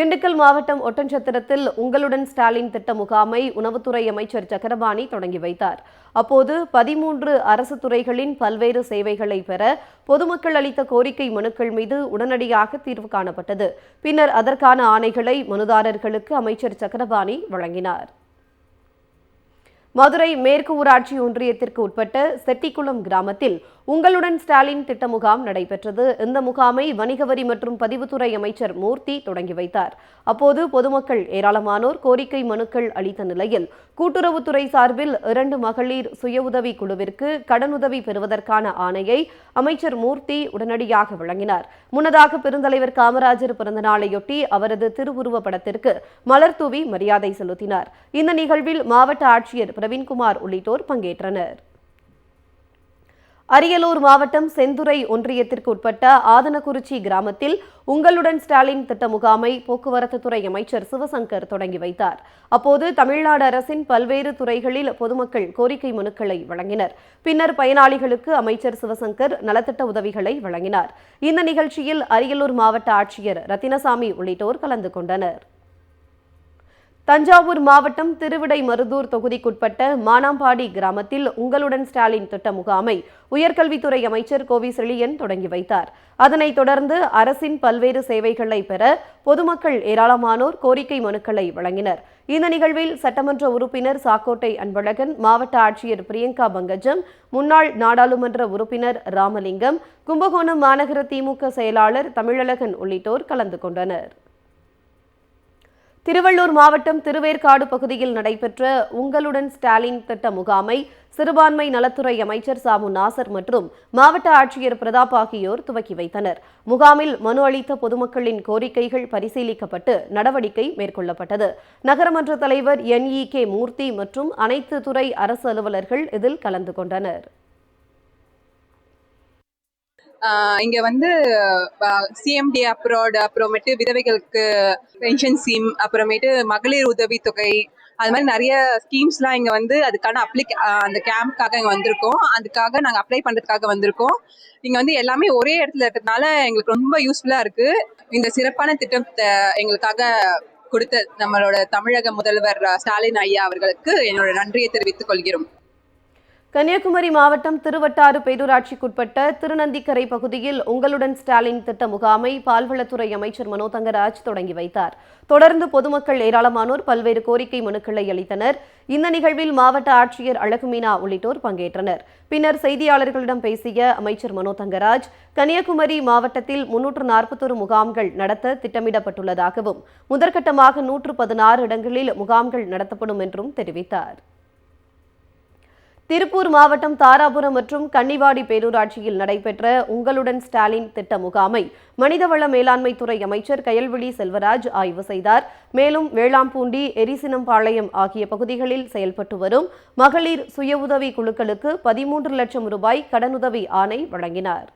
திண்டுக்கல் மாவட்டம் ஒட்டன்சத்திரத்தில் உங்களுடன் ஸ்டாலின் திட்ட முகாமை உணவுத்துறை அமைச்சர் சக்கரபாணி தொடங்கி வைத்தார். அப்போது பதிமூன்று அரசு துறைகளின் பல்வேறு சேவைகளை பெற பொதுமக்கள் அளித்த கோரிக்கை மனுக்கள் மீது உடனடியாக தீர்வு காணப்பட்டது. பின்னர் அதற்கான ஆணைகளை மனுதாரர்களுக்கு அமைச்சர் சக்கரபாணி வழங்கினார். மதுரை மேற்கு ஊராட்சி ஒன்றியத்திற்கு உட்பட்ட செட்டிக்குளம் கிராமத்தில் உங்களுடன் ஸ்டாலின் திட்ட முகாம் நடைபெற்றது. இந்த முகாமை வணிக வரி மற்றும் பதிவுத்துறை அமைச்சர் மூர்த்தி தொடங்கி வைத்தார். அப்போது பொதுமக்கள் ஏராளமானோர் கோரிக்கை மனுக்கள் அளித்த நிலையில் கூட்டுறவுத்துறை சார்பில் இரண்டு மகளிர் சுய உதவி குழுவிற்கு கடனுதவி பெறுவதற்கான ஆணையை அமைச்சர் மூர்த்தி உடனடியாக வழங்கினார். முன்னதாக பெருந்தலைவர் காமராஜர் பிறந்தநாளையொட்டி அவரது திருவுருவ படத்திற்கு மலர் தூவி மரியாதை செலுத்தினார். இந்த நிகழ்வில் மாவட்ட ஆட்சியர் பிரவீன்குமார் உள்ளிட்டோர் பங்கேற்றனர். அரியலூர் மாவட்டம் செந்துறை ஒன்றியத்திற்கு உட்பட்ட கிராமத்தில் உங்களுடன் ஸ்டாலின் திட்ட முகாமை போக்குவரத்து துறை அமைச்சர் சிவசங்கர் தொடங்கி வைத்தார். அப்போது தமிழ்நாடு அரசின் பல்வேறு துறைகளில் பொதுமக்கள் கோரிக்கை மனுக்களை வழங்கினர். பின்னர் பயனாளிகளுக்கு அமைச்சர் சிவசங்கர் நலத்திட்ட உதவிகளை வழங்கினார். இந்த நிகழ்ச்சியில் அரியலூர் மாவட்ட ஆட்சியர் ரத்தினசாமி உள்ளிட்டோர் கலந்து கொண்டனர். தஞ்சாவூர் மாவட்டம் திருவிடை மருதூர் தொகுதிக்குட்பட்ட மானாம்பாடி கிராமத்தில் உங்களுடன் ஸ்டாலின் திட்ட முகாமை உயர்கல்வித்துறை அமைச்சர் கோவி செழியன் தொடங்கி வைத்தார். அதனைத் தொடர்ந்து அரசின் பல்வேறு சேவைகளை பெற பொதுமக்கள் ஏராளமானோர் கோரிக்கை மனுக்களை வழங்கினர். இந்த நிகழ்வில் சட்டமன்ற உறுப்பினர் சாக்கோட்டை அன்பழகன் மாவட்ட ஆட்சியர் பிரியங்கா பங்கஜம் முன்னாள் நாடாளுமன்ற உறுப்பினர் ராமலிங்கம் கும்பகோணம் மாநகர திமுக செயலாளர் தமிழழகன் உள்ளிட்டோர் கலந்து கொண்டனர். திருவள்ளூர் மாவட்டம் திருவேற்காடு பகுதியில் நடைபெற்ற உங்களுடன் ஸ்டாலின் திட்ட முகாமை சிறுபான்மை நலத்துறை அமைச்சர் சாமு நாசர் மற்றும் மாவட்ட ஆட்சியர் பிரதாப் ஆகியோர் துவக்கி வைத்தனர். முகாமில் மனு அளித்த பொதுமக்களின் கோரிக்கைகள் பரிசீலிக்கப்பட்டு நடவடிக்கை மேற்கொள்ளப்பட்டது. நகரமன்ற தலைவர் என் இ கே மூர்த்தி மற்றும் அனைத்து துறை அரசு அலுவலர்கள் இதில் கலந்து கொண்டனர். இங்க வந்து சிஎம்டி அப்ராட் அப்புறமேட்டு விதவைகளுக்கு பென்ஷன் ஸ்கீம் அப்புறமேட்டு மகளிர் உதவித்தொகை அது மாதிரி நிறைய ஸ்கீம்ஸ்லாம் இங்கே வந்து அதுக்கான அப்ளிக் அந்த கேம்ப்காக இங்கே வந்திருக்கோம். அதுக்காக நாங்கள் அப்ளை பண்ணுறதுக்காக வந்திருக்கோம். இங்கே வந்து எல்லாமே ஒரே இடத்துல இருக்கிறதுனால எங்களுக்கு ரொம்ப யூஸ்ஃபுல்லாக இருக்கு. இந்த சிறப்பான திட்டத்தை எங்களுக்காக கொடுத்த நம்மளோட தமிழக முதல்வர் ஸ்டாலின் ஐயா அவர்களுக்கு என்னோட நன்றியை தெரிவித்துக் கொள்கிறோம். கன்னியாகுமரி மாவட்டம் திருவட்டாறு பேரூராட்சிக்குட்பட்ட திருநந்திக்கரை பகுதியில் உங்களுடன் ஸ்டாலின் திட்ட முகாமை பால்வளத்துறை அமைச்சர் மனோ தங்கராஜ் தொடங்கி வைத்தார். தொடர்ந்து பொதுமக்கள் ஏராளமானோர் பல்வேறு கோரிக்கை மனுக்களை அளித்தனர். இந்த நிகழ்வில் மாவட்ட ஆட்சியர் அழகுமீனா உள்ளிட்டோர் பங்கேற்றனர். பின்னர் செய்தியாளர்களிடம் பேசிய அமைச்சர் மனோ தங்கராஜ் கன்னியாகுமரி மாவட்டத்தில் முன்னூற்று நாற்பத்தொரு முகாம்கள் நடத்த திட்டமிடப்பட்டுள்ளதாகவும் முதற்கட்டமாக நூற்று பதினாறு இடங்களில் முகாம்கள் நடத்தப்படும் என்றும் தெரிவித்தார். திருப்பூர் மாவட்டம் தாராபுரம் மற்றும் கன்னிவாடி பேரூராட்சியில் நடைபெற்ற உங்களுடன் ஸ்டாலின் திட்ட முகாமை மனிதவள மேலாண்மை துறை அமைச்சர் கயல்விழி செல்வராஜ் ஆய்வு செய்தார். மேலும் வேளாம்பூண்டி எரிசினம்பாளையம் ஆகிய பகுதிகளில் செயல்பட்டு வரும் மகளிர் சுய உதவி குழுக்களுக்கு பதிமூன்று லட்சம் ரூபாய் கடனுதவி ஆணை வழங்கினார்.